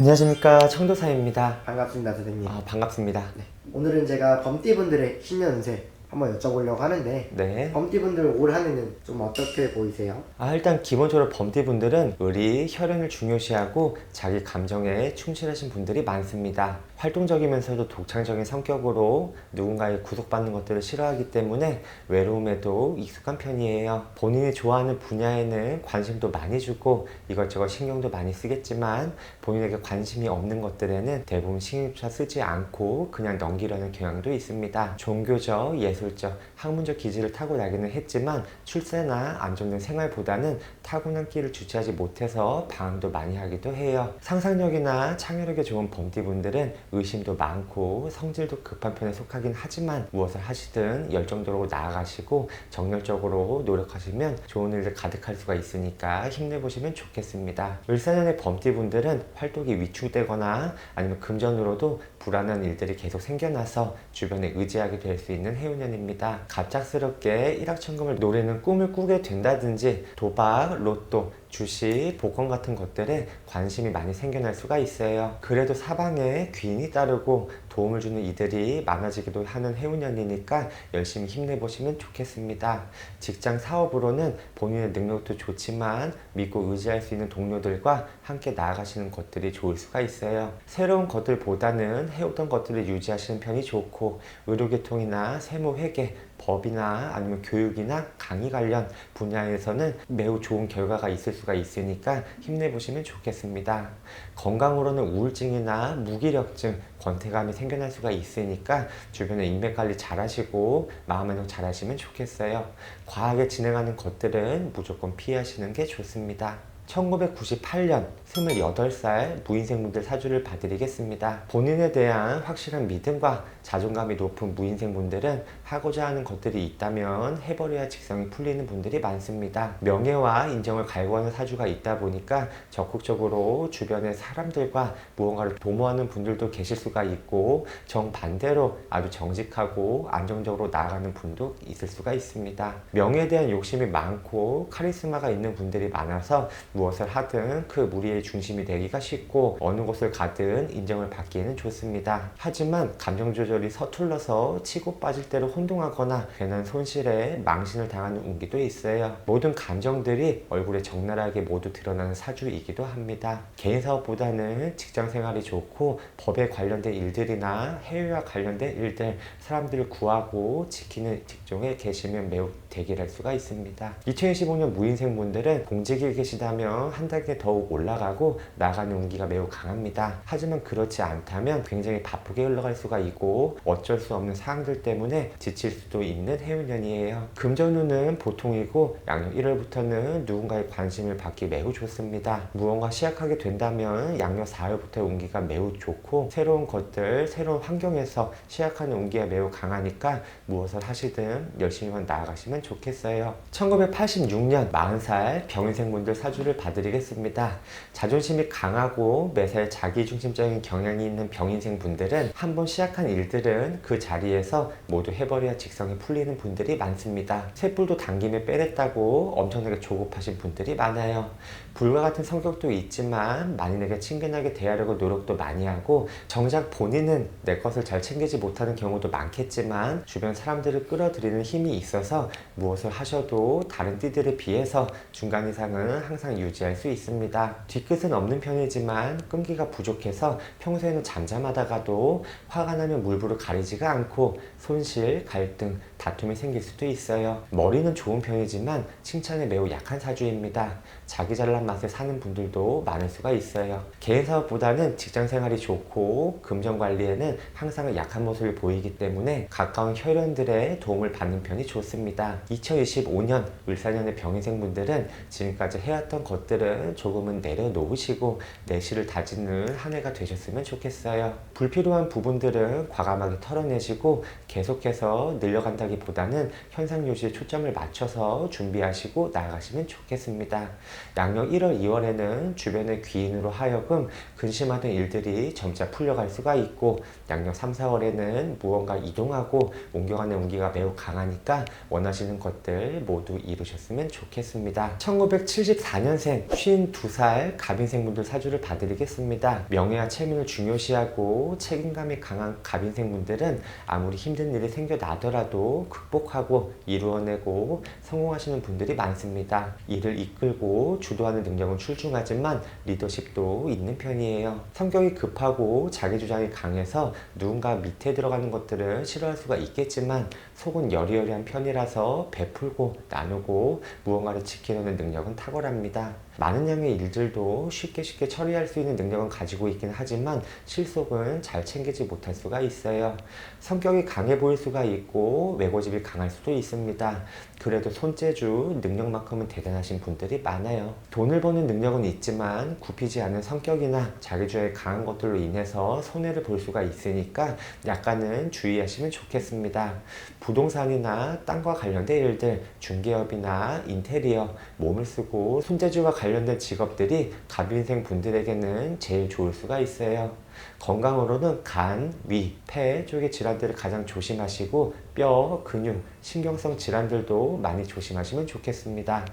안녕하십니까 청도사입니다. 반갑습니다, 선생님. 아, 반갑습니다. 네. 오늘은 제가 범띠분들의 신년 운세 한번 여쭤보려고 하는데 네. 범띠분들 올 한해는 좀 어떻게 보이세요? 아, 일단 기본적으로 범띠분들은 의리, 혈연을 중요시하고 자기 감정에 충실하신 분들이 많습니다. 활동적이면서도 독창적인 성격으로 누군가의 구속받는 것들을 싫어하기 때문에 외로움에도 익숙한 편이에요. 본인이 좋아하는 분야에는 관심도 많이 주고 이것저것 신경도 많이 쓰겠지만 본인에게 관심이 없는 것들에는 대부분 신경조차 쓰지 않고 그냥 넘기려는 경향도 있습니다. 종교적, 예술 적, 학문적 기질을 타고나기는 했지만 출세나 안정 된 생활보다는 타고난 끼를 주체하지 못해서 방황도 많이 하기도 해요. 상상력이나 창의력이 좋은 범띠분들은 의심도 많고 성질도 급한 편에 속하긴 하지만 무엇을 하시든 열정적으로 나아가시고 정열적으로 노력하시면 좋은 일들 가득할 수가 있으니까 힘내보시면 좋겠습니다. 을사년의 범띠분들은 활동이 위축되거나 아니면 금전으로도 불안한 일들이 계속 생겨나서 주변에 의지하게 될 수 있는 해운년 입니다. 갑작스럽게 일확천금을 노리는 꿈을 꾸게 된다든지 도박, 로또, 주식, 복권 같은 것들에 관심이 많이 생겨날 수가 있어요. 그래도 사방에 귀인이 따르고 도움을 주는 이들이 많아지기도 하는 해운년이니까 열심히 힘내보시면 좋겠습니다. 직장 사업으로는 본인의 능력도 좋지만 믿고 의지할 수 있는 동료들과 함께 나아가시는 것들이 좋을 수가 있어요. 새로운 것들보다는 해오던 것들을 유지하시는 편이 좋고 의료계통이나 세무 회계, 법이나 아니면 교육이나 강의 관련 분야에서는 매우 좋은 결과가 있을 수가 있으니까 힘내보시면 좋겠습니다. 건강으로는 우울증이나 무기력증, 권태감이 생겨날 수가 있으니까 주변에 인맥 관리 잘 하시고 마음 안정 잘 하시면 좋겠어요. 과하게 진행하는 것들은 무조건 피하시는 게 좋습니다. 1998년 28살 무인생분들 사주를 봐드리겠습니다. 본인에 대한 확실한 믿음과 자존감이 높은 무인생분들은 하고자 하는 것들이 있다면 해버려야 직성이 풀리는 분들이 많습니다. 명예와 인정을 갈구하는 사주가 있다 보니까 적극적으로 주변의 사람들과 무언가를 도모하는 분들도 계실 수가 있고 정반대로 아주 정직하고 안정적으로 나아가는 분도 있을 수가 있습니다. 명예에 대한 욕심이 많고 카리스마가 있는 분들이 많아서 무엇을 하든 그 무리의 중심이 되기가 쉽고 어느 곳을 가든 인정을 받기에는 좋습니다. 하지만 감정 조절이 서툴러서 치고 빠질 대로 혼동하거나 괜한 손실에 망신을 당하는 운기도 있어요. 모든 감정들이 얼굴에 적나라하게 모두 드러나는 사주이기도 합니다. 개인 사업보다는 직장 생활이 좋고 법에 관련된 일들이나 해외와 관련된 일들 사람들을 구하고 지키는 직종에 계시면 매우 대기할 수가 있습니다. 2025년 무인생 분들은 공직에 계시다면 한 단계 더욱 올라가고 나가는 운기가 매우 강합니다. 하지만 그렇지 않다면 굉장히 바쁘게 흘러갈 수가 있고 어쩔 수 없는 상황들 때문에 지칠 수도 있는 해운년이에요. 금전운은 보통이고 양력 1월부터는 누군가의 관심을 받기 매우 좋습니다. 무언가 시작하게 된다면 양력 4월부터 운기가 매우 좋고 새로운 것들, 새로운 환경에서 시작하는 운기가 매우 강하니까 무엇을 하시든 열심히만 나아가시면 좋겠어요. 1986년 40살 병인생분들 사주를 봐드리겠습니다. 자존심이 강하고 매사에 자기중심적인 경향이 있는 병인생 분들은 한번 시작한 일들은 그 자리에서 모두 해버려야 직성이 풀리는 분들이 많습니다. 셋불도 당김에 빼냈다고 엄청나게 조급하신 분들이 많아요. 불과 같은 성격도 있지만 만인에게 친근하게 대하려고 노력도 많이 하고 정작 본인은 내 것을 잘 챙기지 못하는 경우도 많겠지만 주변 사람들을 끌어들이는 힘이 있어서 무엇을 하셔도 다른 띠들에 비해서 중간 이상은 항상 유지할 수 있습니다. 뒤끝은 없는 편이지만 끈기가 부족해서 평소에는 잠잠하다가도 화가 나면 물불을 가리지가 않고 손실, 갈등, 다툼이 생길 수도 있어요. 머리는 좋은 편이지만 칭찬에 매우 약한 사주입니다. 자기 잘난 맛에 사는 분들도 많을 수가 있어요. 개인 사업보다는 직장 생활이 좋고 금전 관리에는 항상 약한 모습을 보이기 때문에 가까운 혈연들의 도움을 받는 편이 좋습니다. 2025년 을사년의 병인생분들은 지금까지 해왔던 것들은 조금은 내려놓으시고 내실을 다지는 한 해가 되셨으면 좋겠어요. 불필요한 부분들은 과감하게 털어내시고 계속해서 늘려간다기보다는 현상 유지에 초점을 맞춰서 준비하시고 나아가시면 좋겠습니다. 양력 1월, 2월에는 주변의 귀인으로 하여금 근심하던 일들이 점차 풀려갈 수가 있고 양력 3, 4월에는 무언가 이동하고 옮겨가는 운기가 매우 강하니까 원하시는 것들 모두 이루셨으면 좋겠습니다. 1974년 신년생, 52살 갑인생분들 사주를 봐드리겠습니다. 명예와 체면을 중요시하고 책임감이 강한 갑인생분들은 아무리 힘든 일이 생겨나더라도 극복하고 이루어내고 성공하시는 분들이 많습니다. 일을 이끌고 주도하는 능력은 출중하지만 리더십도 있는 편이에요. 성격이 급하고 자기 주장이 강해서 누군가 밑에 들어가는 것들을 싫어할 수가 있겠지만 속은 여리여리한 편이라서 베풀고 나누고 무언가를 지키려는 능력은 탁월합니다. 많은 양의 일들도 쉽게 쉽게 처리할 수 있는 능력은 가지고 있긴 하지만 실속은 잘 챙기지 못할 수가 있어요. 성격이 강해 보일 수가 있고 외고집이 강할 수도 있습니다. 그래도 손재주 능력만큼은 대단하신 분들이 많아요. 돈을 버는 능력은 있지만 굽히지 않은 성격이나 자기주의 강한 것들로 인해서 손해를 볼 수가 있으니까 약간은 주의하시면 좋겠습니다. 부동산이나 땅과 관련된 일들, 중개업이나 인테리어, 몸을 쓰고 손재주와 관련 된 직업들이 갑인생 분들에게는 제일 좋을 수가 있어요. 건강으로는 간, 위, 폐 쪽의 질환들을 가장 조심하시고 뼈, 근육, 신경성 질환들도 많이 조심하시면 좋겠습니다.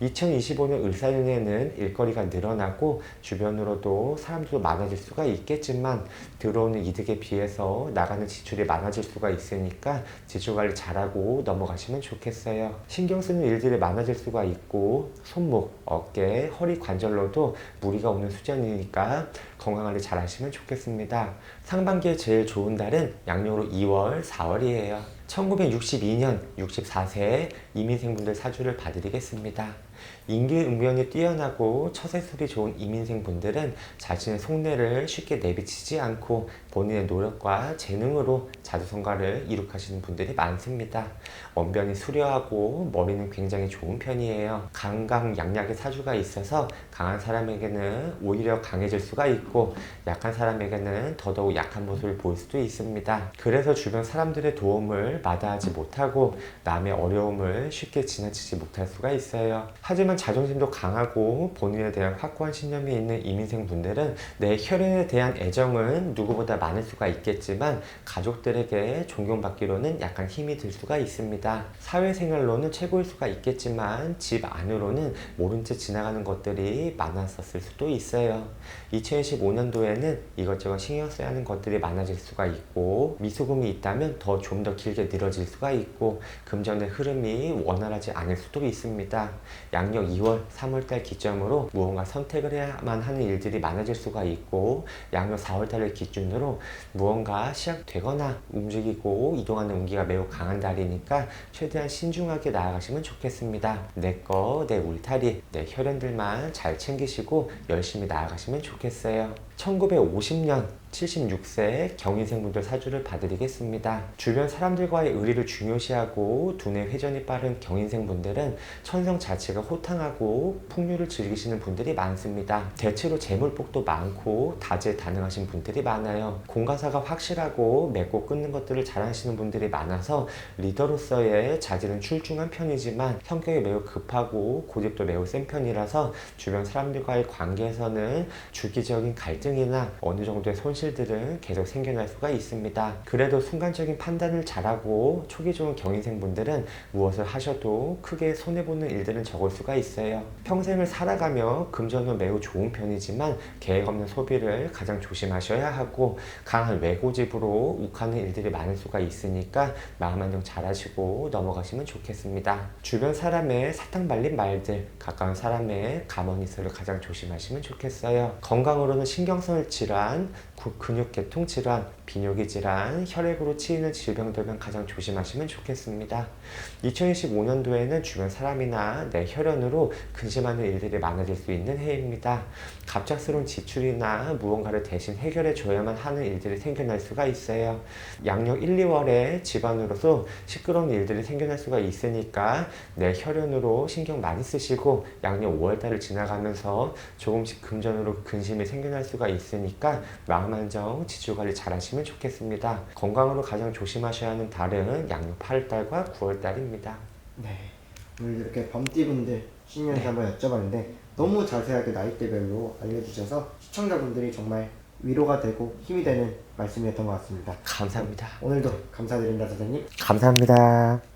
2025년 을사년에는 일거리가 늘어나고 주변으로도 사람들도 많아질 수가 있겠지만 들어오는 이득에 비해서 나가는 지출이 많아질 수가 있으니까 지출 관리 잘하고 넘어가시면 좋겠어요. 신경 쓰는 일들이 많아질 수가 있고 손목, 어깨, 허리 관절로도 무리가 오는 수준이니까 건강 관리 잘 하시면 좋겠습니다. 상반기에 제일 좋은 달은 양력으로 2월, 4월이에요. 1962년 64세 이민생분들 사주를 봐드리겠습니다. 인기 응변이 뛰어나고 처세술이 좋은 이민생분들은 자신의 속내를 쉽게 내비치지 않고 본인의 노력과 재능으로 자주성가를 이룩하시는 분들이 많습니다. 언변이 수려하고 머리는 굉장히 좋은 편이에요. 강강약약의 사주가 있어서 강한 사람에게는 오히려 강해질 수가 있고 약한 사람에게는 더더욱 약한 모습을 보일 수도 있습니다. 그래서 주변 사람들의 도움을 마다하지 못하고 남의 어려움을 쉽게 지나치지 못할 수가 있어요. 하지만 자존심도 강하고 본인에 대한 확고한 신념이 있는 이민생 분들은 내 혈연에 대한 애정은 누구보다 많을 수가 있겠지만 가족들에게 존경받기로는 약간 힘이 들 수가 있습니다. 사회생활로는 최고일 수가 있겠지만 집 안으로는 모른 채 지나가는 것들이 많았었을 수도 있어요. 2025년도에는 이것저것 신경 써야 하는 것들이 많아질 수가 있고 미수금이 있다면 더 좀더 길게 늘어질 수가 있고 금전의 흐름이 원활하지 않을 수도 있습니다. 양력 2월, 3월달 기점으로 무언가 선택을 해야만 하는 일들이 많아질 수가 있고 양력 4월달을 기준으로 무언가 시작되거나 움직이고 이동하는 운기가 매우 강한 달이니까 최대한 신중하게 나아가시면 좋겠습니다. 내 거, 내 울타리, 내 혈연들만 잘 챙기시고 열심히 나아가시면 좋겠어요. 1950년 76세 경인생분들 사주를 봐드리겠습니다. 주변 사람들과의 의리를 중요시하고 두뇌 회전이 빠른 경인생분들은 천성 자체가 호탕하고 풍류를 즐기시는 분들이 많습니다. 대체로 재물복도 많고 다재다능하신 분들이 많아요. 공가사가 확실하고 맺고 끊는 것들을 잘하시는 분들이 많아서 리더로서의 자질은 출중한 편이지만 성격이 매우 급하고 고집도 매우 센 편이라서 주변 사람들과의 관계에서는 주기적인 갈등이나 어느 정도의 손실 들은 계속 생겨날 수가 있습니다. 그래도 순간적인 판단을 잘하고 초기 좋은 경인생분들은 무엇을 하셔도 크게 손해보는 일들은 적을 수가 있어요. 평생을 살아가며 금전은 매우 좋은 편이지만 계획 없는 소비를 가장 조심하셔야 하고 강한 외고집으로 욱하는 일들이 많을 수가 있으니까 마음 안정 잘 하시고 넘어가시면 좋겠습니다. 주변 사람의 사탕 발린 말들, 가까운 사람의 가머니스를 가장 조심하시면 좋겠어요. 건강으로는 신경성 질환, 구- 근육계통 질환, 비뇨기 질환, 혈액으로 치이는 질병들 은 가장 조심하시면 좋겠습니다. 2025년도에는 주변 사람이나 내 혈연으로 근심하는 일들이 많아질 수 있는 해입니다. 갑작스러운 지출이나 무언가를 대신 해결해 줘야만 하는 일들이 생겨날 수가 있어요. 양력 1, 2월에 집안으로서 시끄러운 일들이 생겨날 수가 있으니까 내 혈연으로 신경 많이 쓰시고 양력 5월달을 지나가면서 조금씩 금전으로 근심이 생겨날 수가 있으니까 마음 안정, 지출 관리 잘 하시면 좋겠습니다. 건강으로 가장 조심하셔야 하는 달은 양력 8월달과 9월달입니다. 네. 오늘 이렇게 범띠분들 신년사 한번 여쭤봤는데 너무 자세하게 나이대별로 알려주셔서 시청자분들이 정말 위로가 되고 힘이 되는 말씀이었던 것 같습니다. 감사합니다. 오늘도 감사드립니다, 선생님. 감사합니다.